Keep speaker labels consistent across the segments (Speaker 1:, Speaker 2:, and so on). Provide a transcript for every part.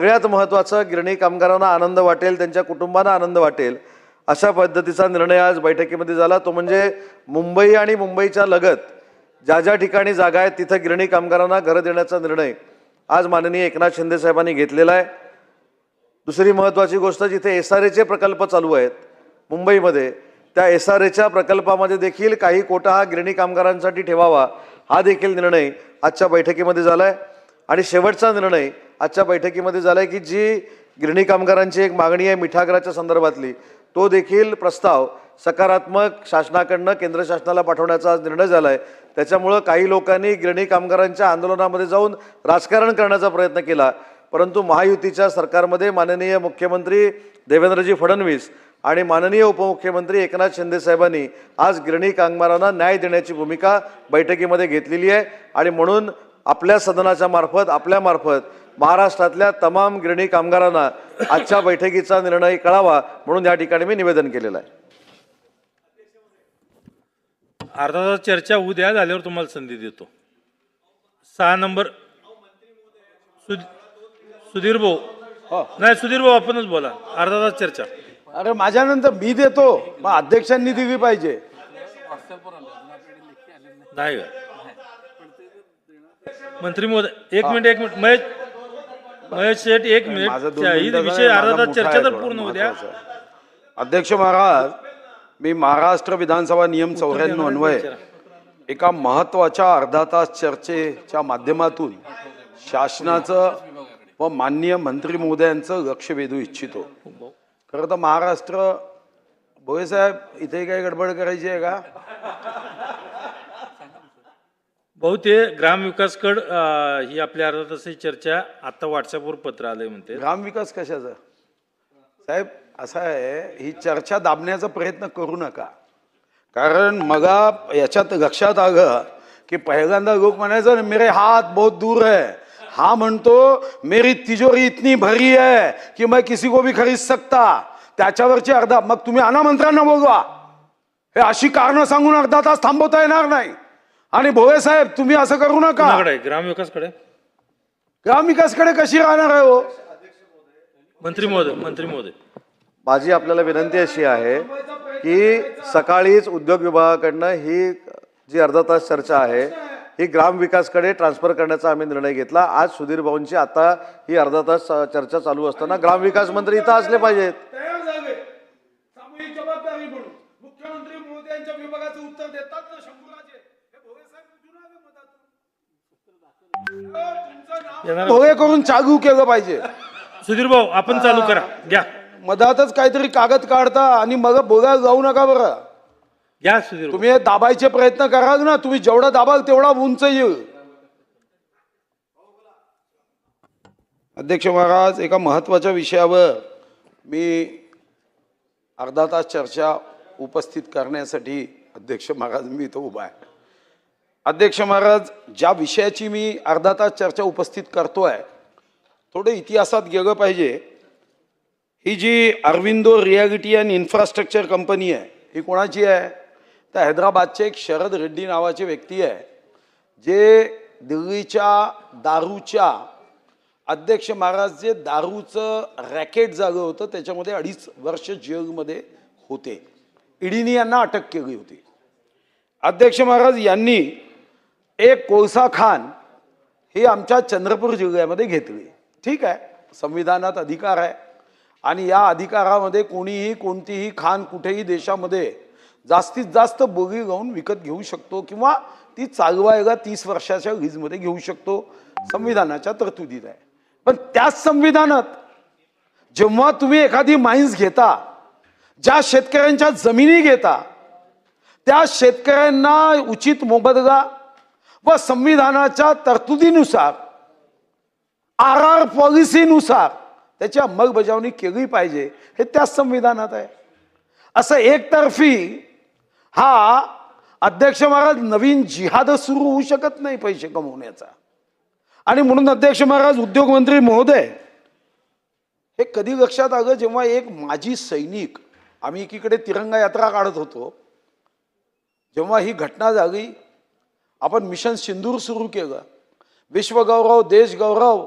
Speaker 1: सगळ्यात महत्त्वाचं गिरणी कामगारांना आनंद वाटेल त्यांच्या कुटुंबांना आनंद वाटेल अशा पद्धतीचा निर्णय आज बैठकीमध्ये झाला. तो म्हणजे मुंबई आणि मुंबईच्या लगत ज्या ज्या ठिकाणी जागा आहेत तिथं गिरणी कामगारांना घरं देण्याचा निर्णय आज माननीय एकनाथ शिंदे साहेबांनी घेतलेला आहे. दुसरी महत्त्वाची गोष्ट जिथे एस आर एचे प्रकल्प चालू आहेत मुंबईमध्ये त्या एस आर एच्या प्रकल्पामध्ये देखील काही कोटा हा गिरणी कामगारांसाठी ठेवावा हा देखील निर्णय आजच्या बैठकीमध्ये झाला आहे आणि शेवटचा निर्णय आजच्या बैठकीमध्ये झाला आहे की जी गिरणी कामगारांची एक मागणी आहे मिठागराच्या संदर्भातली तो देखील प्रस्ताव सकारात्मक शासनाकडनं केंद्र शासनाला पाठवण्याचा आज निर्णय झाला आहे त्याच्यामुळं काही लोकांनी गिरणी कामगारांच्या आंदोलनामध्ये जाऊन राजकारण करण्याचा प्रयत्न केला. परंतु महायुतीच्या सरकारमध्ये माननीय मुख्यमंत्री देवेंद्रजी फडणवीस आणि माननीय उपमुख्यमंत्री एकनाथ शिंदे साहेबांनी आज गिरणी कामगारांना न्याय देण्याची भूमिका बैठकीमध्ये घेतलेली आहे आणि म्हणून आपल्या सदनाच्या मार्फत आपल्या मार्फत महाराष्ट्रातल्या तमाम गिरणी कामगारांना आजच्या बैठकीचा निर्णय कळावा म्हणून या ठिकाणी मी निवेदन केलेलं आहे.
Speaker 2: अर्धा तास चर्चा उद्या झाल्यावर तुम्हाला संधी देतो. सहा नंबर. सुध- सुधीर भाऊ. नाही सुधीर भाऊ आपणच बोला. अर्धा तास चर्चा.
Speaker 3: अरे माझ्यानंतर मी देतो. मग अध्यक्षांनी दिली पाहिजे.
Speaker 2: नाही मंत्री महोदय एक मिनिट एक मिनिट. महेश महेश शेठ एक
Speaker 3: माझं
Speaker 2: मिनिट.
Speaker 3: दोन
Speaker 2: ही
Speaker 3: मिनिटाचा
Speaker 2: विषय अर्धा
Speaker 3: माझा
Speaker 2: तास
Speaker 3: मोठा
Speaker 2: चर्चा
Speaker 3: आहे
Speaker 2: तर
Speaker 3: थोडा,
Speaker 2: पूर्ण
Speaker 3: महत्त्वाचा. अध्यक्ष महाराज मी महाराष्ट्र विधानसभा नियम चौऱ्याण्णव अन्वये. एका महत्त्वाच्या अर्धा तास चर्चेच्या माध्यमातून शासनाचं व माननीय मंत्री महोदयांचं लक्ष वेधू इच्छितो. खरं तर महाराष्ट्र भोये साहेब इथे काही गडबड करायची आहे का?
Speaker 2: बहुते ग्रामविकासकड अं, ही आपल्या अर्धा तासाची चर्चा आता व्हॉट्सअपवर पत्र आलंय म्हणते.
Speaker 3: ग्रामविकास कशाचा? साहेब असं आहे ही चर्चा दाबण्याचा प्रयत्न करू नका. कारण मगा याच्यात लक्षात आलं की पहिल्यांदा लोक म्हणायचं ना मेरे हात बहुत दूर है. हा म्हणतो मेरी तिजोरी इतनी भरी है की मैं किसी को भी खरीद सकता. त्याच्यावरची अर्धा मग तुम्ही अनामंत्र्यांना बोलवा. हे अशी कारणं सांगून अर्धा तास थांबवता येणार नाही. आणि भोवे साहेब तुम्ही असं करू नका.
Speaker 2: कुणाकडे? आहे? ग्रामविकासकडे
Speaker 3: ग्रामविकासकडे कशी राहणार आहे हो?
Speaker 2: मंत्री महोदय मंत्री महोदय.
Speaker 1: माझी आपल्याला विनंती अशी आहे की सकाळीच उद्योग विभागाकडनं ही जी अर्धा तास चर्चा आहे ही ग्रामविकासकडे ट्रान्सफर करण्याचा आम्ही निर्णय घेतला. आज सुधीर भाऊंची आता ही अर्धा तास चर्चा चालू असताना ग्रामविकास मंत्री इथं असले पाहिजेत.
Speaker 3: तयार झाले सामूहिक जबाबदारी म्हणून मुख्यमंत्री मोदयांच्या विभागाचं उत्तर देतात ना शंभूराजे हे भोवे साहेब कुठून आले भोवे करून चालू केलं पाहिजे.
Speaker 2: सुधीर भाऊ आपण चालू करा. घ्या.
Speaker 3: मधातच काहीतरी कागद काढता आणि मग बोलायला जाऊ नका बरं.
Speaker 2: घ्या सुधीर भाऊ.
Speaker 3: तुम्ही हे दाबायचे प्रयत्न कराल ना तुम्ही जेवढा दाबाल तेवढा उंच येईल. अध्यक्ष महाराज एका महत्त्वाच्या विषयावर मी अर्धा तास चर्चा उपस्थित करण्यासाठी अध्यक्ष महाराज मी इथं उभा आहे. अध्यक्ष महाराज ज्या विषयाची मी अर्धा तास चर्चा उपस्थित करतो आहे थोडं इतिहासात गेलं पाहिजे. ही जी Aurobindo realty and infrastructure company आहे ही कोणाची आहे? तर हैदराबादचे एक शरद रेड्डी नावाचे व्यक्ती आहे जे दिल्लीच्या दारूच्या अध्यक्ष महाराज जे दारूचं रॅकेट झालं होतं त्याच्यामध्ये अडीच वर्ष जेलमध्ये होते. ईडीनी यांना अटक केली होती. अध्यक्ष महाराज यांनी एक कोळसा खान ही आमच्या चंद्रपूर जिल्ह्यामध्ये घेतली. ठीक आहे? संविधानात अधिकार आहे. आणि या अधिकारामध्ये कोणीही कोणतीही खान कुठेही देशामध्ये जास्तीत जास्त बोगी गाऊन विकत घेऊ शकतो किंवा ती चालवायला तीस वर्षाच्या लीजमध्ये घेऊ शकतो. संविधानाच्या तरतुदीत आहे. पण त्याच संविधानात जेव्हा तुम्ही एखादी माईन्स घेता ज्या शेतकऱ्यांच्या जमिनी घेता त्या शेतकऱ्यांना उचित मोबदला व संविधानाच्या तरतुदीनुसार आर आर पॉलिसीनुसार त्याची अंमलबजावणी केली पाहिजे. हे त्याच संविधानात आहे. असं एकतर्फी हा अध्यक्ष महाराज नवीन जिहाद सुरू होऊ शकत नाही पैसे कमवण्याचा. आणि म्हणून अध्यक्ष महाराज उद्योगमंत्री महोदय हे कधी लक्षात आलं जेव्हा एक माजी सैनिक आम्ही एकीकडे तिरंगा यात्रा काढत होतो जेव्हा ही घटना झाली आपण मिशन सिंदूर सुरू केलं. विश्वगौरव देश गौरव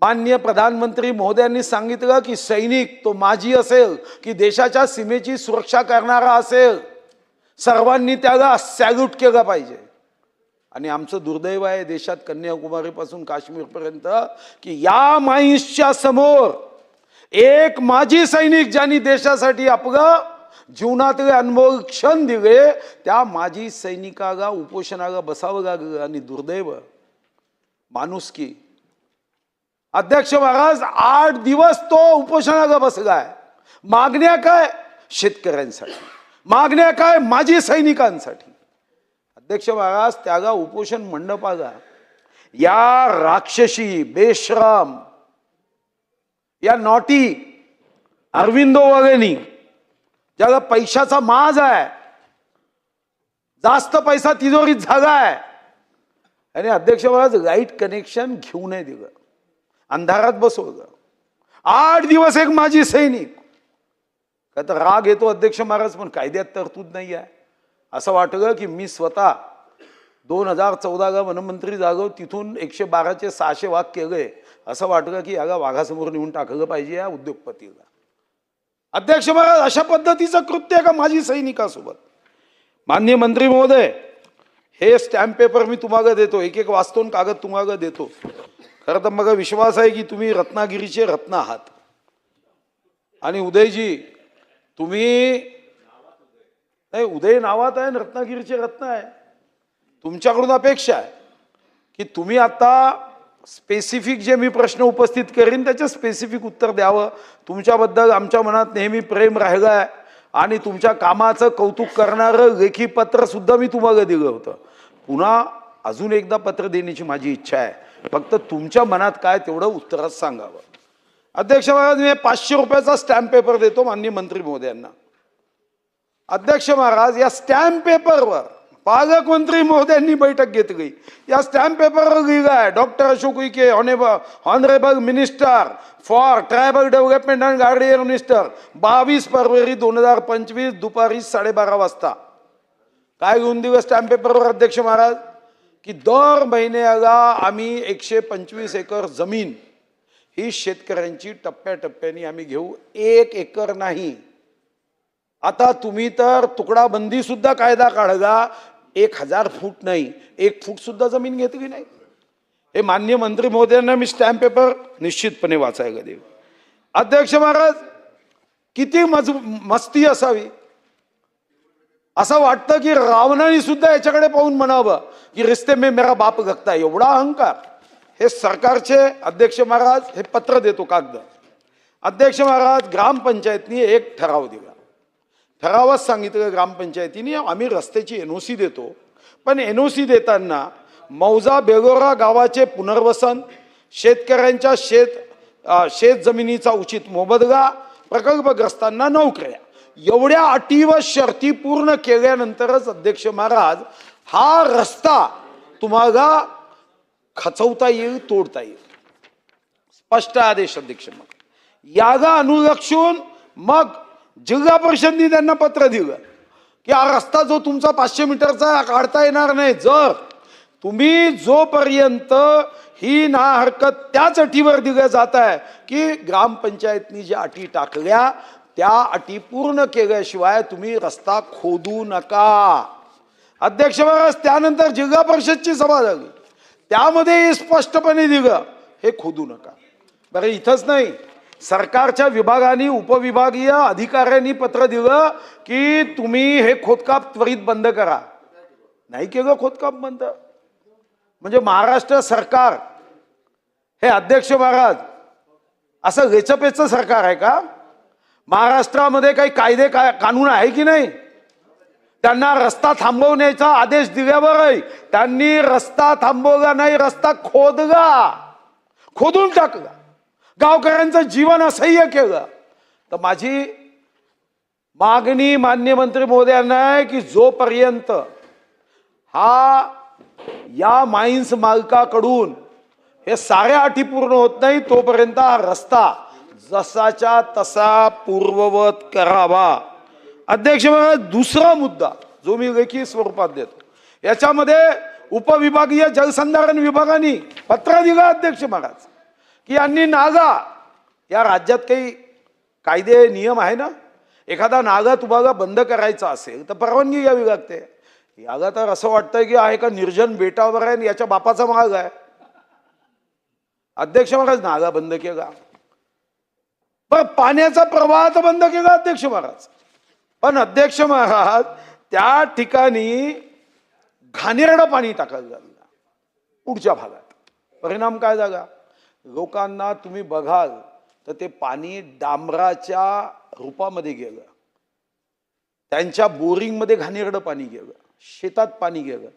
Speaker 3: मान्य प्रधानमंत्री महोदयांनी सांगितलं की सैनिक तो माजी असेल की देशाच्या सीमेची सुरक्षा करणारा असेल. सर्वांनी त्याला सॅल्यूट केलं पाहिजे. आणि आमचं दुर्दैव आहे देशात कन्याकुमारीपासून काश्मीरपर्यंत की या माईन्सच्या समोर एक माजी सैनिक ज्यांनी देशासाठी आपलं जीवनातले अनुभव क्षण दिले त्या माजी सैनिकाला उपोषणाला बसावं लागलं आणि दुर्दैव. माणुसकी. अध्यक्ष महाराज आठ दिवस तो उपोषणाला बसलाय मागण्या काय? शेतकऱ्यांसाठी. मागण्या काय? माजी सैनिकांसाठी. अध्यक्ष महाराज त्याला उपोषण मंडपाला या राक्षसी बेश्राम या नॉटी अरविंदो वगैरे. ज्याला पैशाचा माज आहे जास्त पैसा तिजोरीत झाला आहे. आणि अध्यक्ष महाराज लाइट कनेक्शन घेऊ नाही दिलं. अंधारात बसवलं. आठ दिवस एक माझी सैनिक. का तर राग येतो अध्यक्ष महाराज पण कायद्यात तरतूद नाही आहे. असं वाटलं की मी स्वतः दोन हजार चौदाला वनमंत्री जागो तिथून एकशे बाराचे सहाशे वाघ केले. असं वाटलं की याला वाघासमोर नेऊन टाकलं पाहिजे या उद्योगपतीला. अध्यक्ष महाराज अशा पद्धतीचं कृत्य आहे का माझी सैनिकासोबत? मान्य मंत्री महोदय हे स्टॅम्प पेपर मी तुम्हाला देतो एक एक वाचतोन कागद तुम्हाला देतो. खरं तर मग विश्वास आहे की तुम्ही रत्नागिरीचे रत्न आहात. आणि उदयजी तुम्ही नाही उदय नावात आहे आणि रत्नागिरीचे रत्न आहे. तुमच्याकडून अपेक्षा आहे की तुम्ही आता स्पेसिफिक जे मी प्रश्न उपस्थित करीन त्याचे स्पेसिफिक उत्तर द्यावं. तुमच्याबद्दल आमच्या मनात नेहमी प्रेम राहिलं आहे आणि तुमच्या कामाचं कौतुक करणारं लेखी पत्र सुद्धा मी तुम्हाला दिलं होतं. पुन्हा अजून एकदा पत्र देण्याची माझी इच्छा आहे. फक्त तुमच्या मनात काय तेवढं उत्तरात सांगावं. अध्यक्ष महाराज मी पाचशे रुपयाचा स्टॅम्प पेपर देतो माननीय मंत्री महोदयांना. अध्यक्ष महाराज या स्टॅम्प पेपरवर पालकमंत्री महोदयांनी बैठक घेतली. या स्टॅम्प पेपरवर लिहिलं आहे doctor Ashok Uike honourable honourable minister for tribal development and guardian minister बावीस फरवरी दोन हजार पंचवीस दुपारी साडेबारा वाजता. काय घेऊन दिलं स्टॅम्प पेपरवर अध्यक्ष महाराज? की दर महिन्याला आम्ही एकशे पंचवीस एकर जमीन ही शेतकऱ्यांची टप्प्याटप्प्याने आम्ही घेऊ. एक एकर नाही. आता तुम्ही तर तुकडाबंदीसुद्धा सुद्धा कायदा काढला एक हजार फूट नाही एक फूट सुद्धा जमीन घेतली नाही. हे मान्य मंत्री महोदयांना मी स्टॅम्प पेपर निश्चितपणे वाचायला देऊ अध्यक्ष महाराज किती मज मस्ती असावी. असं वाटतं की रावणाने सुद्धा याच्याकडे पाहून म्हणावं की रिस्ते मे मेरा बाप गगता एवढा अहंकार. हे सरकारचे अध्यक्ष महाराज हे पत्र देतो कागद. अध्यक्ष महाराज ग्रामपंचायतनी एक ठराव दिला. ठरावात सांगितलं ग्रामपंचायतीने आम्ही रस्त्याची एन ओ सी देतो. पण एन ओ सी देताना मौजा बेगोरा गावाचे पुनर्वसन शेतकऱ्यांच्या शेत शेत जमिनीचा उचित मोबदला प्रकल्पग्रस्तांना नोकऱ्या. एवढ्या अटी व शर्ती पूर्ण केल्यानंतरच अध्यक्ष महाराज हा रस्ता तुम्हाला खचवता येईल तोडता येईल. स्पष्ट आदेश अध्यक्ष मग. याला अनुलक्षून मग जिल्हा परिषदनी त्यांना पत्र दिलं की हा रस्ता जो तुमचा पाचशे मीटरचा आहे, काढता येणार नाही. जर तुम्ही जोपर्यंत ही ना हरकत त्याच अटीवर दिल्या जात आहे की ग्रामपंचायतनी ज्या अटी टाकल्या त्या अटी पूर्ण केल्याशिवाय तुम्ही रस्ता खोदू नका. अध्यक्ष महाराज त्यानंतर जिल्हा परिषदची सभा झाली. त्यामध्ये स्पष्टपणे दिलं हे खोदू नका. बरं इथंच नाही. सरकारच्या विभागाने उपविभागीय अधिकाऱ्यांनी पत्र दिलं की तुम्ही हे खोदकाप त्वरित बंद करा. नाही केलं खोदकाप बंद. म्हणजे महाराष्ट्र सरकार हे अध्यक्ष महाराज असं वेचपेचं सरकार आहे का? महाराष्ट्रामध्ये काही कायदे काय कानून आहे की नाही? त्यांना रस्ता थांबवण्याचा आदेश दिल्यावरही त्यांनी रस्ता थांबवला नाही रस्ता खोदला. खोदून टाकला. गावकऱ्यांचं जीवन असह्य केलं. तर माझी मागणी मान्य मंत्री महोदयांना आहे की जोपर्यंत हा या माइन्स मालकाकडून हे साऱ्या अटी पूर्ण होत नाही तोपर्यंत हा रस्ता जसाच्या तसा पूर्ववत करावा. अध्यक्ष महाराज दुसरा मुद्दा जो मी लेखी स्वरूपात देतो. याच्यामध्ये उपविभागीय जलसंधारण विभागाने पत्र दिलं अध्यक्ष महाराज. की यांनी नागा. या राज्यात काही कायदे नियम आहे ना? एखादा नागा तुबागा बंद करायचा असेल तर परवानगी घ्यावी लागते. यागा तर असं वाटतंय की हा एका निर्जन बेटावर आहे आणि याच्या बापाचा माग आहे. अध्यक्ष महाराज नागा बंद केला. पण पाण्याचा प्रवाह तर बंद केला अध्यक्ष महाराज. पण अध्यक्ष महाराज त्या ठिकाणी घाणेरडं पाणी टाकायला लागलं. पुढच्या भागात. परिणाम काय झाला? लोकांना तुम्ही बघाल तर ते पाणी डांबराच्या रूपामध्ये गेलं. त्यांच्या बोरिंगमध्ये घाणेरडं पाणी गेलं. शेतात पाणी गेलं.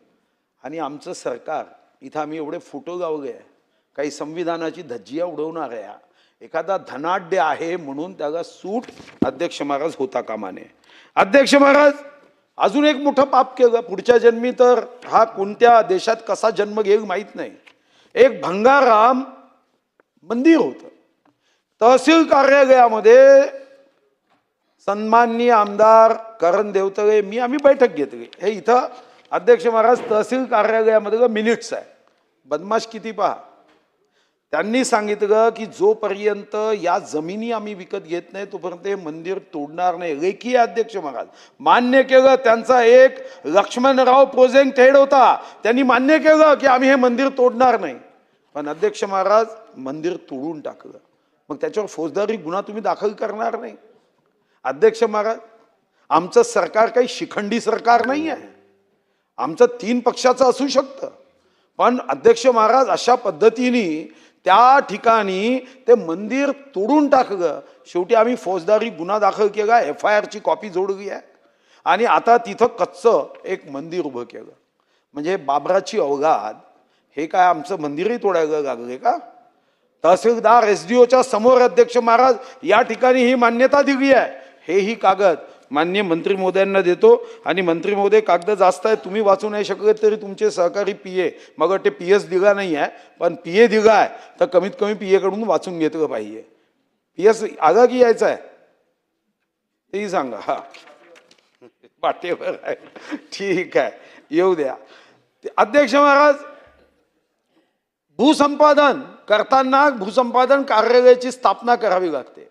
Speaker 3: आणि आमचं सरकार इथं आम्ही एवढे फोटो गावले आहे. काही संविधानाची धज्जिया उडवणार आहे. एखादा धनाढ्य आहे म्हणून त्याला सूट अध्यक्ष महाराज होता कामा नये अध्यक्ष महाराज अजून एक मोठं पाप केलं. पुढच्या जन्मी तर हा कोणत्या देशात कसा जन्म घेईल माहीत नाही. एक भंगाराम मंदिर होतं. तहसील कार्यालयामध्ये सन्माननीय आमदार करण देवतळे मी आम्ही बैठक घेतली. हे इथं अध्यक्ष महाराज तहसील कार्यालयामध्ये मिनिट्स आहे. बदमाश किती पहा. त्यांनी सांगितलं की जोपर्यंत या जमिनी आम्ही विकत घेत नाही तोपर्यंत हे मंदिर तोडणार नाही. लेखी अध्यक्ष महाराज मान्य केलं त्यांचा एक लक्ष्मणराव प्रोजेक्ट हेड होता. त्यांनी मान्य केलं की आम्ही हे मंदिर तोडणार नाही. पण अध्यक्ष महाराज मंदिर तोडून टाकलं. मग त्याच्यावर फौजदारी गुन्हा तुम्ही दाखल करणार नाही. अध्यक्ष महाराज आमचं सरकार काही शिखंडी सरकार नाही आहे आमचं तीन पक्षाचं असू शकतं. पण अध्यक्ष महाराज अशा पद्धतीने त्या ठिकाणी ते मंदिर तोडून टाकलं. शेवटी आम्ही फौजदारी गुन्हा दाखल केला एफ आय आरची कॉपी जोडली आहे. आणि आता तिथं कच्चं एक मंदिर उभं केलं. म्हणजे बाबराची अवघात हे काय आमचं मंदिरही तोडायला लागले का? तहसीलदार एस डी ओच्या समोर अध्यक्ष महाराज या ठिकाणी ही मान्यता दिली आहे. हेही कागद मान्य मंत्री महोदयांना देतो. आणि मंत्री महोदय कागद जास्त आहे तुम्ही वाचू नाही शकत तरी तुमचे सहकारी पी ए मग ते पी एस दिला नाही आहे पण पी ए दिला आहे तर कमीत कमी पी एकडून वाचून घेतलं पाहिजे. पी एस आगा की यायचं आहे. तेही सांगा. हा. पाठेवर आहे. ठीक आहे. येऊ द्या. अध्यक्ष महाराज भूसंपादन करताना भूसंपादन कार्यालयाची स्थापना करावी लागते.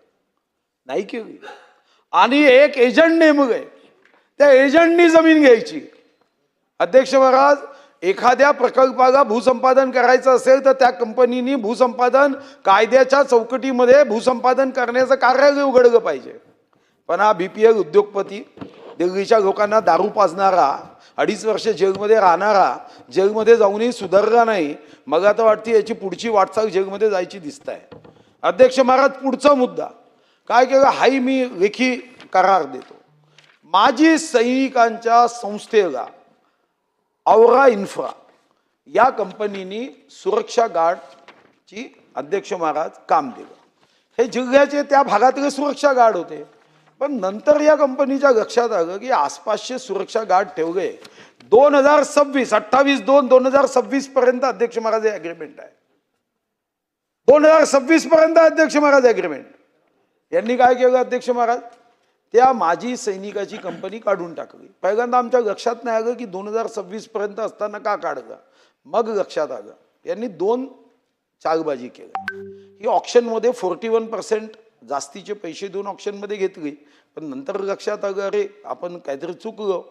Speaker 3: नाही केली आणि एक एजंट नेमले त्या एजंटनी जमीन घ्यायची. अध्यक्ष महाराज एखाद्या प्रकल्पाला भूसंपादन करायचं असेल तर त्या कंपनीनी भूसंपादन कायद्याच्या चौकटीमध्ये भूसंपादन करण्याचं कार्यालय उघडलं पाहिजे. पण हा बी पी एल उद्योगपती दिल्लीच्या लोकांना दारू पाजणारा अडीच वर्ष जगमध्ये राहणारा जगमध्ये जाऊनही सुधारला नाही मग आता वाटते याची पुढची वाटचाल जगमध्ये जायची दिसत आहे अध्यक्ष महाराज पुढचा मुद्दा. काय केलं? हाही मी लेखी करार देतो. माजी सैनिकांच्या संस्थेला औरा इन्फ्रा या कंपनीनी सुरक्षा गार्डची अध्यक्ष महाराज काम दिलं. हे जिल्ह्याचे त्या भागातले सुरक्षा गार्ड होते. पण नंतर या कंपनीच्या लक्षात आलं की आसपासचे सुरक्षा गार्ड ठेवले. दोन हजार सव्वीस अठ्ठावीस दोन दोन हजार सव्वीस पर्यंत अध्यक्ष महाराज अग्रीमेंट आहे. दोन हजार सव्वीस पर्यंत अध्यक्ष महाराज अग्रीमेंट यांनी काय केलं अध्यक्ष महाराज? त्या माजी सैनिकाची कंपनी काढून टाकली. पहिल्यांदा आमच्या लक्षात नाही आलं की दोन हजार सव्वीस पर्यंत असताना का काढलं. मग लक्षात आलं. यांनी दोन चालबाजी केली ही ऑप्शनमध्ये फोर्टी वन पर्सेंट जास्तीचे पैसे देऊन ऑप्शनमध्ये घेतली. पण नंतर लक्षात आलं अरे आपण काहीतरी चुकलो.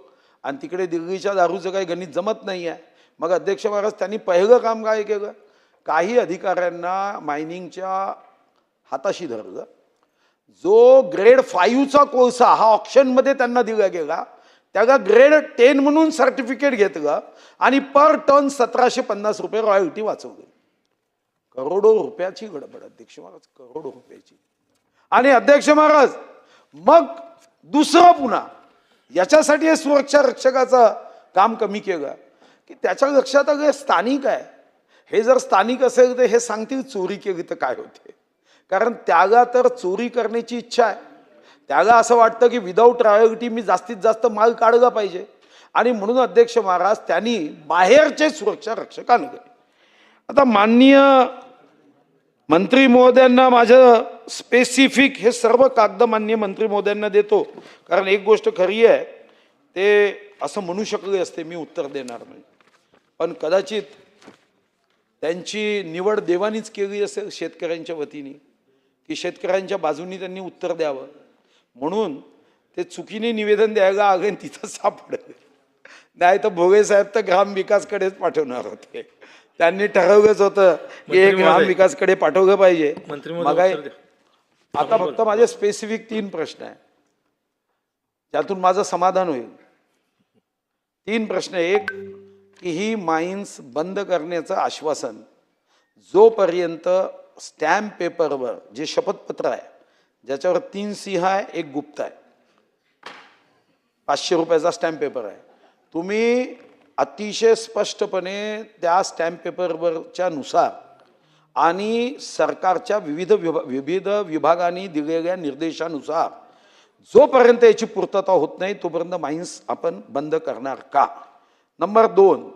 Speaker 3: आणि तिकडे दिल्लीच्या दारूचं काही गणित जमत नाही आहे मग अध्यक्ष महाराज त्यांनी पहिलं काम काय केलं? काही अधिकाऱ्यांना मायनिंगच्या हाताशी धरलं. जो ग्रेड फाईव्हचा कोळसा हा ऑप्शनमध्ये त्यांना दिला गेला त्याला ग्रेड टेन म्हणून सर्टिफिकेट घेतलं आणि पर टन सतराशे पन्नास रुपये रॉयल्टी वाचवली. करोडो रुपयाची गडबड अध्यक्ष महाराज करोडो रुपयाची. आणि अध्यक्ष महाराज मग दुसरं पुन्हा याच्यासाठी हे सुरक्षा रक्षकाचं काम कमी केलं. की त्याच्या लक्षात अगं स्थानिक आहे. हे जर स्थानिक असेल तर हे सांगतील चोरी केली तर काय होते. कारण त्याला तर चोरी करण्याची इच्छा आहे. त्याला असं वाटतं की विदाऊट रॉयल्टी मी जास्तीत जास्त माल काढला पाहिजे. आणि म्हणून अध्यक्ष महाराज त्यांनी बाहेरचे सुरक्षा रक्षक आणले आता माननीय मंत्री महोदयांना माझं स्पेसिफिक हे सर्व कागद मान्य मंत्री महोदयांना देतो. कारण एक गोष्ट खरी आहे ते असं म्हणू शकले असते मी उत्तर देणार नाही. पण कदाचित त्यांची निवड देवानीच केली असेल शेतकऱ्यांच्या वतीने की शेतकऱ्यांच्या बाजूनी त्यांनी उत्तर द्यावं. म्हणून ते चुकीने निवेदन द्यायला आले तिथं सापडलं. नाही तर भोगे साहेब तर ग्रामविकासकडेच पाठवणार होते. त्यांनी ठरवलंच होतं की
Speaker 2: महोदय.
Speaker 3: ग्रामविकासकडे पाठवलं पाहिजे.
Speaker 2: मंत्री.
Speaker 3: आता फक्त माझे स्पेसिफिक तीन प्रश्न आहे त्यातून माझं समाधान होईल. तीन प्रश्न एक की ही माइन्स बंद करण्याचं आश्वासन जोपर्यंत स्टॅम्प पेपरवर जे शपथपत्र आहे ज्याच्यावर तीन सिंह आहे एक गुप्त आहे. पाचशे रुपयाचा स्टॅम्प पेपर आहे. तुम्ही अतिशय स्पष्टपणे त्या स्टॅम्प पेपरवरच्या नुसार आणि सरकारच्या विविध विभा विविध विभागांनी दिलेल्या निर्देशानुसार जोपर्यंत याची पूर्तता होत नाही तोपर्यंत माइन्स आपण बंद करणार का? नंबर दोन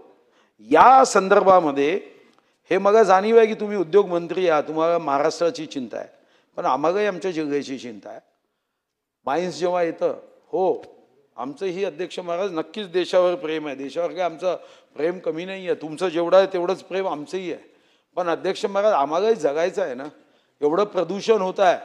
Speaker 3: या संदर्भामध्ये हे मला जाणीव आहे की तुम्ही उद्योगमंत्री आहात तुम्हाला महाराष्ट्राची चिंता आहे. पण आम्हालाही आमच्या जिल्ह्याची चिंता आहे. माइन्स जेव्हा येतं हो आमचंही अध्यक्ष महाराज नक्कीच देशावर प्रेम आहे. देशावर काय आमचं प्रेम कमी नाही आहे. तुमचं जेवढं आहे तेवढंच प्रेम आमचंही आहे. पण अध्यक्ष महाराज आम्हालाही जगायचं आहे ना? एवढं प्रदूषण होत आहे.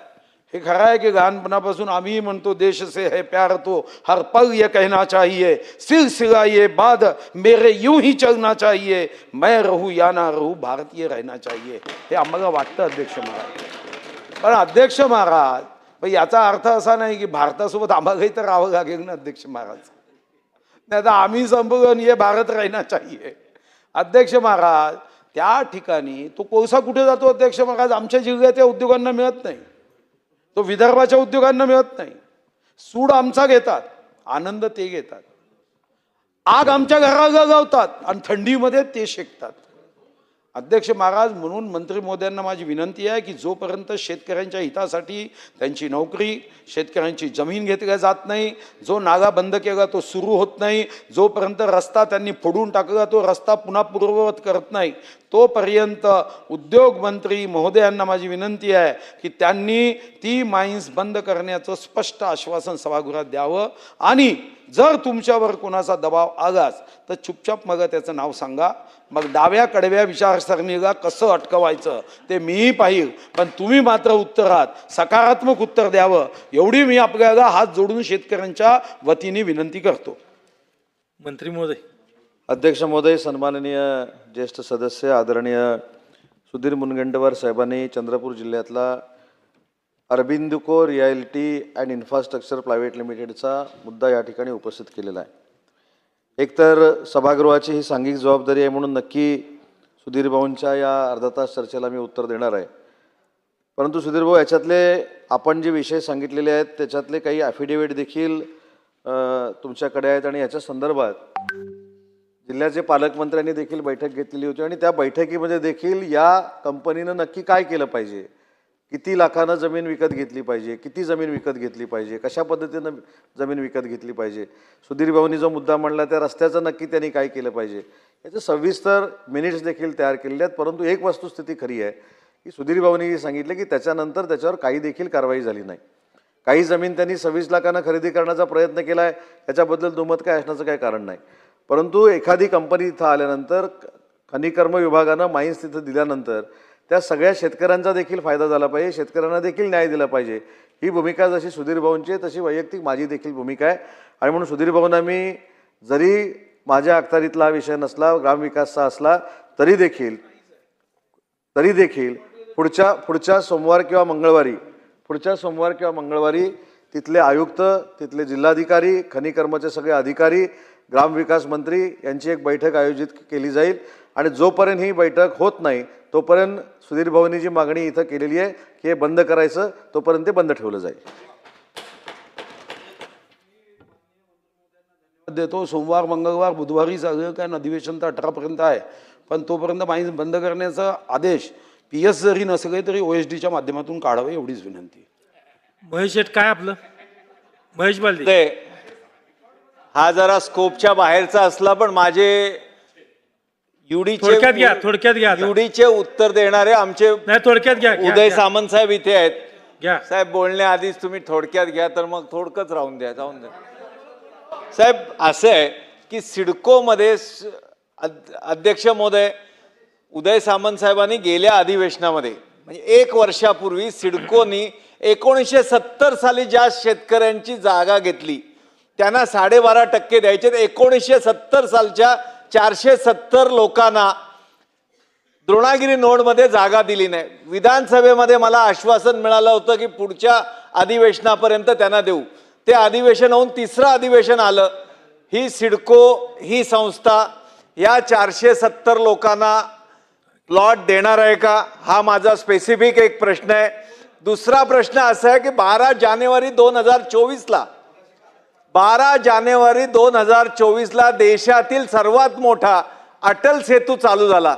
Speaker 3: हे खरं आहे की लहानपणापासून आम्ही म्हणतो देश से है प्यार तो हर पल ये कहना चाहिए सिलसिला ये बाद मेरे यूं ही चलना चाहिए मैं रहू या ना रहू भारतीय रहना चाहिए. हे आम्हाला वाटतं अध्यक्ष महाराज. पण अध्यक्ष महाराज पण याचा अर्थ असा नाही की भारतासोबत आम्हालाही तर राहावं लागेल ना अध्यक्ष महाराज. नाही तर आम्ही संपवून ये भारत राहना चाहिए अध्यक्ष महाराज त्या ठिकाणी तो कोळसा कुठे जातो अध्यक्ष महाराज? आमच्या जिल्ह्यात या उद्योगांना मिळत नाही. तो विदर्भाच्या उद्योगांना मिळत नाही. सूड आमचा घेतात आनंद ते घेतात. आग आमच्या घराला लावतात आणि थंडीमध्ये ते शेकतात. अध्यक्ष महाराज म्हणून मंत्री मोद्यांना माझी विनंती आहे की जोपर्यंत शेतकऱ्यांच्या हितासाठी त्यांची नोकरी शेतकऱ्यांची जमीन घेतल्या जात नाही जो नागा बंद केला तो सुरू होत नाही जोपर्यंत रस्ता त्यांनी फोडून टाकला तो रस्ता पुन्हा पूर्ववत करत नाही तोपर्यंत उद्योग मंत्री महोदयांना माझी विनंती आहे की त्यांनी ती माइन्स बंद करण्याचं स्पष्ट आश्वासन सभागृहात द्यावं आणि जर तुमच्यावर कोणाचा दबाव आलाच तर चुपचाप मग त्याचं नाव सांगा. मग डाव्या कडव्या विचारसरणीला कसं अटकवायचं ते मीही पाहिल. पण तुम्ही मात्र उत्तरात सकारात्मक उत्तर द्यावं. एवढी मी आपल्याला हात जोडून शेतकऱ्यांच्या वतीने विनंती करतो.
Speaker 2: मंत्री महोदय.
Speaker 1: अध्यक्ष महोदय सन्माननीय ज्येष्ठ सदस्य आदरणीय सुधीर मुनगंटीवार साहेबांनी चंद्रपूर जिल्ह्यातला अरबिंदुको रियालिटी अँड इन्फ्रास्ट्रक्चर प्रायव्हेट लिमिटेडचा मुद्दा या ठिकाणी उपस्थित केलेला आहे. एकतर सभागृहाची ही सांघिक जबाबदारी आहे म्हणून नक्की सुधीर भाऊंच्या या अर्धा तास चर्चेला मी उत्तर देणार आहे. परंतु सुधीर भाऊ याच्यातले आपण जे विषय सांगितलेले आहेत त्याच्यातले काही ॲफिडेव्हिट देखील तुमच्याकडे आहेत आणि याच्या संदर्भात जिल्ह्याचे पालकमंत्र्यांनी देखील बैठक घेतलेली होती आणि त्या बैठकीमध्ये देखील या कंपनीनं नक्की काय केलं पाहिजे? किती लाखानं जमीन विकत घेतली पाहिजे? किती जमीन विकत घेतली पाहिजे? कशा पद्धतीनं जमीन विकत घेतली पाहिजे? सुधीर भाऊनी जो मुद्दा मांडला त्या रस्त्याचं नक्की त्यांनी काय केलं पाहिजे? याचे सविस्तर मिनिट्स देखील तयार केलेले आहेत परंतु एक वस्तुस्थिती खरी आहे की सुधीर भाऊनी सांगितलं की त्याच्यानंतर त्याच्यावर काही देखील कारवाई झाली नाही. काही जमीन त्यांनी सव्वीस लाखांना खरेदी करण्याचा प्रयत्न केला आहे याच्याबद्दल दुमत काय असण्याचं काही कारण नाही. परंतु एखादी कंपनी इथं आल्यानंतर खनिकर्म विभागानं माईन्स तिथं दिल्यानंतर त्या सगळ्या शेतकऱ्यांचा देखील फायदा झाला पाहिजे. शेतकऱ्यांना देखील न्याय दिला पाहिजे. ही भूमिका जशी सुधीर भाऊंची आहे तशी वैयक्तिक माझी देखील भूमिका आहे. आणि म्हणून सुधीर भाऊंना मी जरी माझ्या अखत्यारीतला हा विषय नसला ग्रामविकासचा असला तरी देखील तरी देखील पुढच्या पुढच्या सोमवार किंवा मंगळवारी पुढच्या सोमवार किंवा मंगळवारी तिथले आयुक्त तिथले जिल्हाधिकारी खनिकर्माचे सगळे अधिकारी ग्रामविकास मंत्री यांची एक बैठक आयोजित केली जाईल. आणि जोपर्यंत ही बैठक होत नाही तोपर्यंत सुधीर भाऊंनी जी मागणी इथं केलेली आहे की हे बंद करायचं तोपर्यंत ते बंद ठेवलं जाईल.
Speaker 3: देतो. सोमवार मंगळवार बुधवारी सगळं काय अधिवेशन तर अठरापर्यंत आहे. पण तोपर्यंत माहिती बंद करण्याचा आदेश पी एस जरी नसले तरी ओ एस डीच्या माध्यमातून काढावे एवढीच विनंती.
Speaker 2: महेश शेठ काय आपलं? महेश बालदी.
Speaker 4: हा जरा स्कोपच्या बाहेरचा असला पण माझे
Speaker 2: थोडक्यात घ्या थोडक्यात घ्या आता.
Speaker 4: युडीचे उत्तर देणारे आमचे
Speaker 2: नाही थोडक्यात घ्या
Speaker 4: उदय. सामंत साहेब इथे आहेत
Speaker 2: घ्या
Speaker 4: साहेब बोलण्याआधीच तुम्ही थोडक्यात घ्या तर मग थोडकंच राहून द्या जाऊन द्या साहेब असं आहे की सिडकोमध्ये अध्यक्ष महोदय उदय सामंत साहेबांनी गेल्या अधिवेशनामध्ये म्हणजे एक वर्षापूर्वी सिडकोनी एकोणीसशे सत्तर साली ज्या शेतकऱ्यांची जागा घेतली त्यांना साडेबारा टक्के द्यायचे एकोणीसशे सत्तर सालच्या चारशे सत्तर लोकांना द्रोणागिरी नोडमध्ये जागा दिली नाही. विधानसभेमध्ये मला आश्वासन मिळालं होतं की पुढच्या अधिवेशनापर्यंत त्यांना देऊ. ते अधिवेशन होऊन तिसरं अधिवेशन आलं. ही सिडको ही संस्था या चारशे सत्तर लोकांना प्लॉट देणार आहे का? हा माझा स्पेसिफिक एक प्रश्न आहे. दुसरा प्रश्न असा आहे की बारा जानेवारी दोन हजार चोवीसला बारा जानेवारी दोन हजार चोवीसला देशातील सर्वात मोठा अटल सेतू चालू झाला.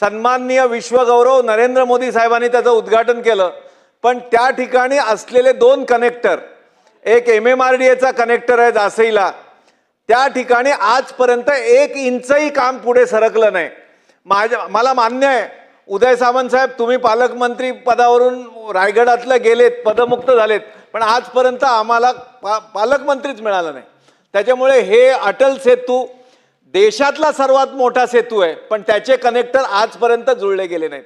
Speaker 4: सन्माननीय विश्वगौरव नरेंद्र मोदी साहेबांनी त्याचं उद्घाटन केलं. पण त्या ठिकाणी असलेले दोन कनेक्टर एक एम एम आर डी एचा कनेक्टर आहे जासईला. त्या ठिकाणी आजपर्यंत एक इंचही काम पुढे सरकलं नाही. माझ्या मला मान्य आहे उदय सामंत साहेब तुम्ही पालकमंत्री पदावरून रायगडातलं गेलेत पदमुक्त झालेत. पण आजपर्यंत आम्हाला पा पालकमंत्रीच मिळालं नाही. त्याच्यामुळे हे अटल सेतू देशातला सर्वात मोठा सेतू आहे पण त्याचे कनेक्टर आजपर्यंत जुळले गेले नाहीत.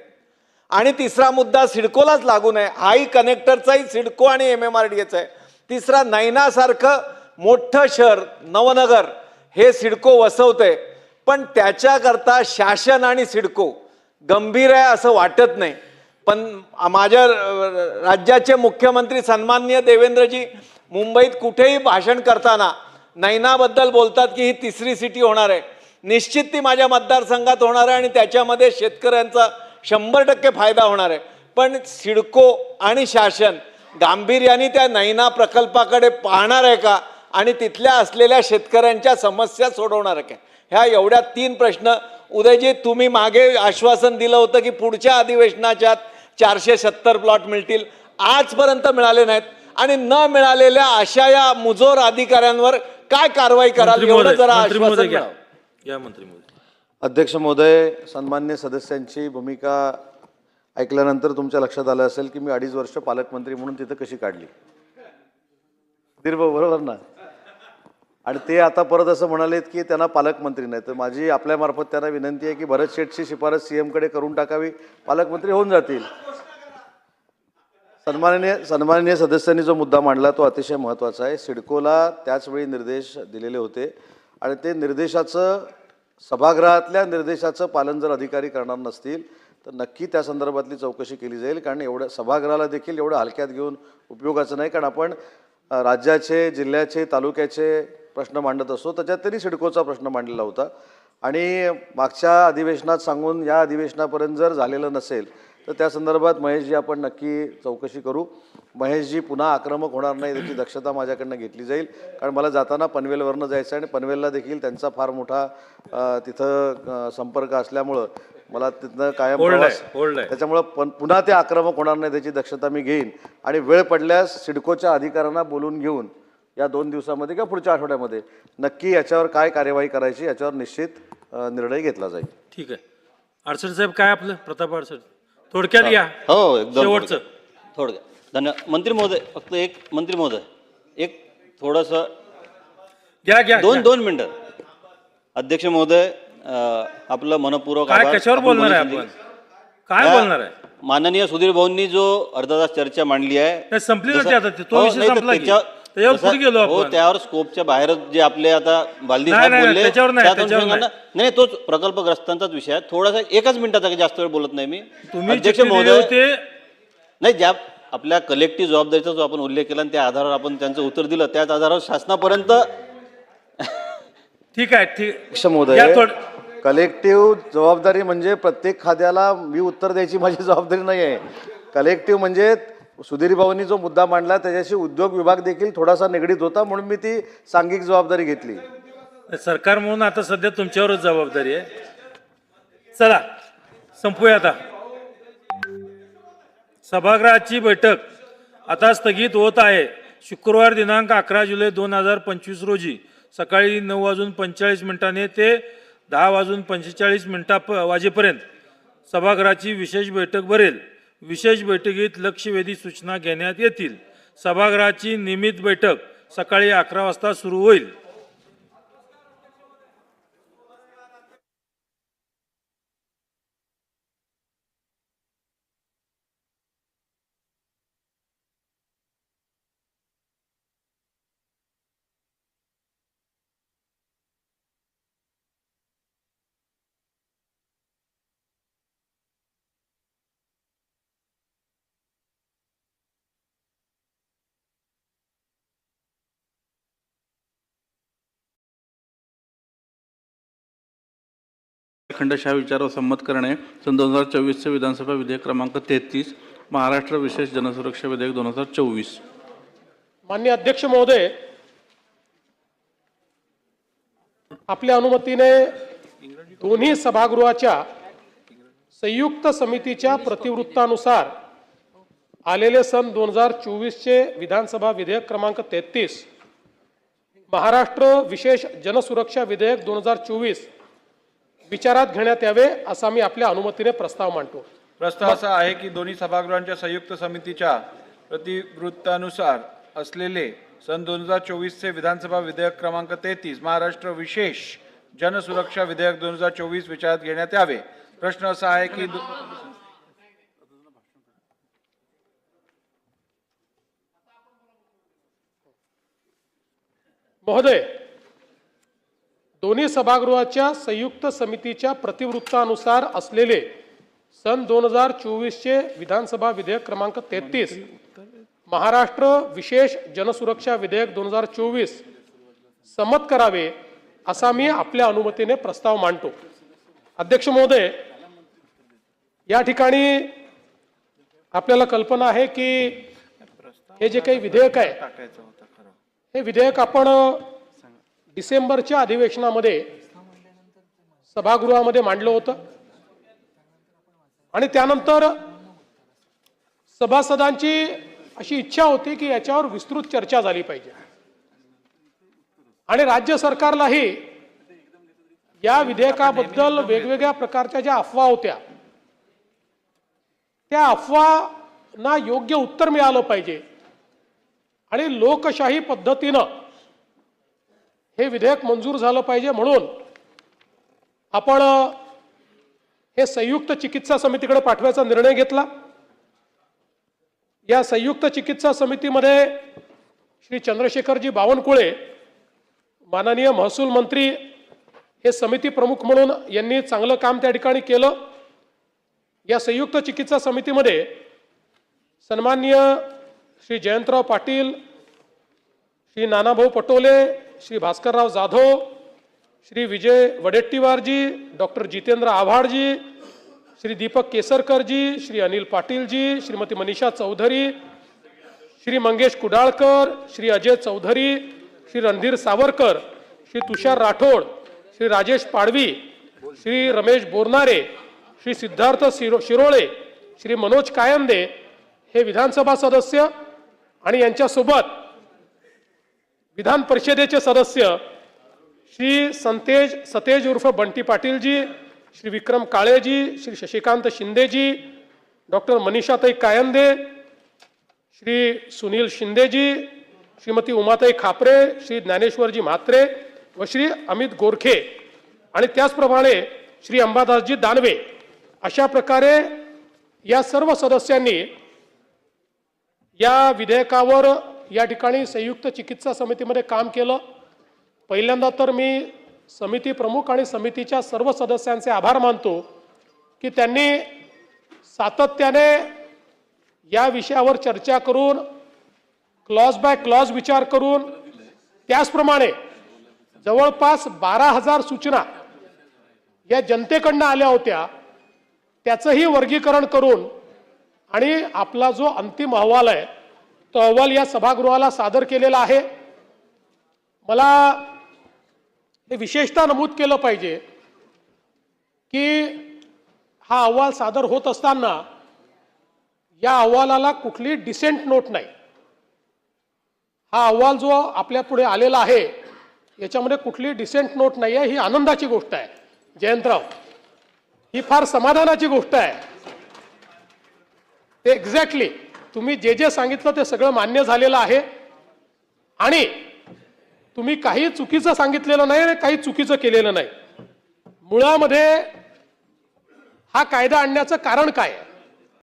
Speaker 4: आणि तिसरा मुद्दा सिडकोलाच लागू नये. हाही कनेक्टरचाही सिडको आणि एम एम आर डी एचा आहे. तिसरा नैनासारखं मोठं शहर नवनगर हे सिडको वसवतंय. पण त्याच्याकरता शासन आणि सिडको गंभीर आहे असं वाटत नाही. पण माझ्या राज्याचे मुख्यमंत्री सन्माननीय देवेंद्रजी मुंबईत कुठेही भाषण करताना नैनाबद्दल बोलतात की ही तिसरी सिटी होणार आहे. निश्चित ती माझ्या मतदारसंघात होणार आहे आणि त्याच्यामध्ये शेतकऱ्यांचा शंभर टक्के फायदा होणार आहे. पण सिडको आणि शासन गांभीर्याने त्या नैना प्रकल्पाकडे पाहणार आहे का? आणि तिथल्या असलेल्या शेतकऱ्यांच्या समस्या सोडवणार आहे का? ह्या एवढ्या तीन प्रश्न. उदयजी तुम्ही मागे आश्वासन दिलं होतं की पुढच्या अधिवेशनाच्या चारशे सत्तर प्लॉट मिळतील. आजपर्यंत मिळाले नाहीत. आणि न मिळालेल्या अशा या मुजोर अधिकाऱ्यांवर काय कारवाई कराल एवढं जरा
Speaker 2: मंत्री
Speaker 4: आश्वासन
Speaker 2: महोदय घ्या.
Speaker 4: मिळावं.
Speaker 2: या मंत्री महोदय.
Speaker 1: अध्यक्ष महोदय सन्मान्य सदस्यांची भूमिका ऐकल्यानंतर तुमच्या लक्षात आलं असेल की मी अडीच वर्ष पालकमंत्री म्हणून तिथं कशी काढली? दीर्घ बरोबर ना? आणि ते आता परत असं म्हणालेत की त्यांना पालकमंत्री नाही तर माझी आपल्यामार्फत त्यांना विनंती आहे की भरत शेठची शिफारस सीएमकडे करून टाकावी. पालकमंत्री होऊन जातील. सन्माननीय सन्माननीय सदस्यांनी जो मुद्दा मांडला तो अतिशय महत्त्वाचा आहे. सिडकोला त्याचवेळी निर्देश दिलेले होते. आणि ते निर्देशाचं सभागृहातल्या निर्देशाचं पालन जर अधिकारी करणार नसतील तर नक्की त्या संदर्भातली चौकशी केली जाईल. कारण एवढं सभागृहाला देखील एवढं हलक्यात घेऊन उपयोगाचं नाही. कारण आपण राज्याचे जिल्ह्याचे तालुक्याचे प्रश्न मांडत असतो. त्याच्यात त्यांनी सिडकोचा प्रश्न मांडलेला होता. आणि मागच्या अधिवेशनात सांगून या अधिवेशनापर्यंत जर झालेलं नसेल तर त्या संदर्भात महेशजी आपण नक्की चौकशी करू. महेशजी पुन्हा आक्रमक होणार नाही त्याची दक्षता माझ्याकडनं घेतली जाईल. कारण मला जाताना पनवेलवरनं जायचं आहे आणि पनवेलला देखील त्यांचा फार मोठा तिथं संपर्क असल्यामुळं मला तिथनं कायम
Speaker 2: आहे, आहे.
Speaker 1: त्याच्यामुळं पण पुन्हा ते आक्रमक होणार नाही त्याची दक्षता मी घेईन. आणि वेळ पडल्यास सिडकोच्या अधिकाऱ्यांना बोलून घेऊन या दोन दिवसामध्ये किंवा पुढच्या आठवड्यामध्ये नक्की याच्यावर काय कार्यवाही करायची याच्यावर निश्चित निर्णय घेतला जाईल.
Speaker 2: ठीक आहे. अडसर साहेब काय आपलं? प्रताप अडसर थोडक्यात घ्या
Speaker 5: हो एकदम
Speaker 2: शेवटचं.
Speaker 5: थोडक्यात. धन्यवाद. मंत्री महोदय फक्त एक मंत्री महोदय. एक थोडंसं
Speaker 2: घ्या घ्या
Speaker 5: दोन. दोन मिनिटं. अध्यक्ष महोदय आपलं मनपूर्वक
Speaker 2: काय
Speaker 5: आभार.
Speaker 2: कशावर
Speaker 5: आपण
Speaker 2: बोलणार आहे
Speaker 5: बोलू
Speaker 2: आपण
Speaker 5: शकली.
Speaker 2: काय
Speaker 5: या
Speaker 2: बोलणार आहे
Speaker 5: माननीय सुधीर भाऊंनी जो अर्धा तास चर्चा मांडली आहे
Speaker 2: नाही, संपली ना
Speaker 5: जसं-
Speaker 2: ती आता ती. तो
Speaker 5: हो,
Speaker 2: विषय
Speaker 5: नाही, तर
Speaker 2: संपला की.
Speaker 5: त्याच्या-
Speaker 2: त्याच्यावर
Speaker 5: जसं-
Speaker 2: पुढे गेलो
Speaker 5: हो
Speaker 2: आपण.
Speaker 5: त्यावर स्कोपच्या बाहेर जे आपले आता बालदी
Speaker 2: नाही,
Speaker 5: साहेब
Speaker 2: नाही,
Speaker 5: बोलले
Speaker 2: त्याच्यावर नाही,
Speaker 5: त्यात
Speaker 2: त्याच्यावर
Speaker 5: अनुषंगानं- नाही नाही, तोच प्रकल्पग्रस्तांचाच विषय आहे थोडासा एकाच मिनिटाचा काही जास्त वेळ बोलत नाही मी
Speaker 2: तुम्ही
Speaker 5: अध्यक्ष
Speaker 2: चिठ्ठी दिली
Speaker 5: महोदय
Speaker 2: होती
Speaker 5: नाही ज्या आपल्या कलेक्टिव्ह जबाबदारीचा जो आपण उल्लेख केला आणि त्या आधारावर आपण त्यांचं उत्तर दिलं त्याच आधारावर शासनापर्यंत
Speaker 2: ठीक आहे ठीक. या
Speaker 1: महोदय
Speaker 2: थोड-
Speaker 1: कलेक्टिव्ह जबाबदारी म्हणजे प्रत्येक खाद्याला मी उत्तर द्यायची माझी जबाबदारी नाही आहे. कलेक्टिव्ह म्हणजे सुधीर भाऊंनी जो मुद्दा मांडला त्याच्याशी उद्योग विभाग देखील थोडासा निगडीत होता म्हणून मी ती सांघिक जबाबदारी घेतली.
Speaker 2: सरकार म्हणून आता सध्या तुमच्यावरच जबाबदारी आहे. चला संपूया आता. सभागृहाची बैठक आता स्थगित होत आहे. शुक्रवार दिनांक अकरा जुलै दोन हजार पंचवीस रोजी. सकाळी नऊ वाजून पंचेचाळीस मिनिटाने ते दहा वाजून पंचेचाळीस मिनिटा वाजेपर्यंत सभागृहाची विशेष बैठक भरेल. विशेष बैठकीत लक्षवेधी सूचना घेण्यात येतील. सभागृहाची नियमित बैठक सकाळी अकरा वाजता सुरू होईल.
Speaker 6: खंडशहा विचारावर संमत करणे सन दोन हजार चोवीसचे विधानसभा विधेयक क्रमांक तेहतीस महाराष्ट्र विशेष जनसुरक्षा विधेयक दोन हजार चोवीस.
Speaker 7: मान्य अध्यक्ष महोदय आपल्या अनुमतीने दोन्ही सभागृहाच्या संयुक्त समितीच्या प्रतिवृत्तानुसार आलेले सन दोन हजार चोवीसचे विधानसभा विधेयक क्रमांक तेहतीस महाराष्ट्र विशेष जनसुरक्षा विधेयक दोन हजार चोवीस विचारात घेण्यात यावे असा मी आपल्या अनुमतीने प्रस्ताव मांडतो.
Speaker 8: प्रस्ताव असा आहे की दोन्ही सभागृहांच्या संयुक्त समितीच्या प्रतिवृत्तानुसार असलेले सन दोन हजार चोवीसचे विधानसभा विधेयक क्रमांक तेहतीस महाराष्ट्र विशेष जनसुरक्षा विधेयक दोन हजार चोवीस विचारात घेण्यात यावे. प्रश्न असा आहे की
Speaker 7: महोदय दोन्ही सभागृहाच्या संयुक्त समितीच्या प्रतिवृत्तानुसार असलेले सन दोन हजार चोवीसचे विधानसभा विधेयक क्रमांक तेहतीस महाराष्ट्र विशेष जनसुरक्षा विधेयक दोन हजार चोवीस संमत करावे असा मी आपल्या अनुमतीने प्रस्ताव मांडतो. अध्यक्ष महोदय या ठिकाणी आपल्याला कल्पना आहे की हे जे काही विधेयक आहे हे विधेयक आपण डिसेंबरच्या अधिवेशनामध्ये सभागृहामध्ये मांडलं होतं. आणि त्यानंतर सभासदांची अशी इच्छा होती की याच्यावर विस्तृत चर्चा झाली पाहिजे. आणि राज्य सरकारलाही या विधेयकाबद्दल वेगवेगळ्या प्रकारच्या ज्या अफवा होत्या त्या अफवांना योग्य उत्तर मिळालं पाहिजे. आणि लोकशाही पद्धतीनं हे विधेयक मंजूर झालं पाहिजे म्हणून आपण हे संयुक्त चिकित्सा समितीकडे पाठवायचा निर्णय घेतला. या संयुक्त चिकित्सा समितीमध्ये श्री चंद्रशेखरजी बावनकुळे माननीय महसूल मंत्री हे समिती प्रमुख म्हणून यांनी चांगलं काम त्या ठिकाणी केलं. या संयुक्त चिकित्सा समितीमध्ये सन्माननीय श्री जयंतराव पाटील श्री नानाभाऊ पटोले श्री भास्करराव जाधव श्री विजय वडेट्टीवारजी डॉक्टर जितेंद्र आव्हाडजी श्री दीपक केसरकरजी श्री अनिल पाटीलजी श्रीमती मनीषा चौधरी श्री मंगेश कुडाळकर श्री अजय चौधरी श्री रणधीर सावरकर श्री तुषार राठोड श्री राजेश पाडवी श्री रमेश बोरनारे श्री सिद्धार्थ शिरो शिरोळे श्री मनोज कायंदे हे विधानसभा सदस्य आणि यांच्यासोबत विधान परिषदेचे सदस्य श्री संतेज सतेज उर्फ बंटी पाटीलजी श्री विक्रम काळेजी श्री शशिकांत शिंदेजी डॉक्टर मनीषाताई कायंदे श्री सुनील शिंदेजी श्रीमती उमाताई खापरे श्री ज्ञानेश्वरजी म्हात्रे व श्री अमित गोरखे. आणि त्याचप्रमाणे श्री अंबादासजी दानवे. अशा प्रकारे या सर्व सदस्यांनी या विधेयकावर या ठिकाणी संयुक्त चिकित्सा समितीमध्ये काम केलं. पहिल्यांदा तर मी समिती प्रमुख आणि समितीच्या सर्व सदस्यांचे आभार मानतो की त्यांनी सातत्याने या विषयावर चर्चा करून क्लॉज बाय क्लॉज विचार करून त्याचप्रमाणे जवळपास बारा हजार सूचना या जनतेकडनं आल्या होत्या. त्याचंही वर्गीकरण करून आणि आपला जो अंतिम अहवाल आहे तो अहवाल या सभागृहाला सादर केलेला आहे. मला हे विशेषतः नमूद केलं पाहिजे की हा अहवाल सादर होत असताना या अहवालाला कुठली डिसेंट नोट नाही. हा अहवाल जो आपल्या पुढे आलेला आहे याच्यामध्ये कुठली डिसेंट नोट नाही आहे ही आनंदाची गोष्ट आहे. जयंतराव ही फार समाधानाची गोष्ट आहे. ते एक्झॅक्टली तुम्ही जे जे सांगितलं ते सगळं मान्य झालेलं आहे. आणि तुम्ही काही चुकीचं सांगितलेलं नाही आणि काही चुकीचं केलेलं नाही. मुळामध्ये हा कायदा आणण्याचं कारण काय? आहे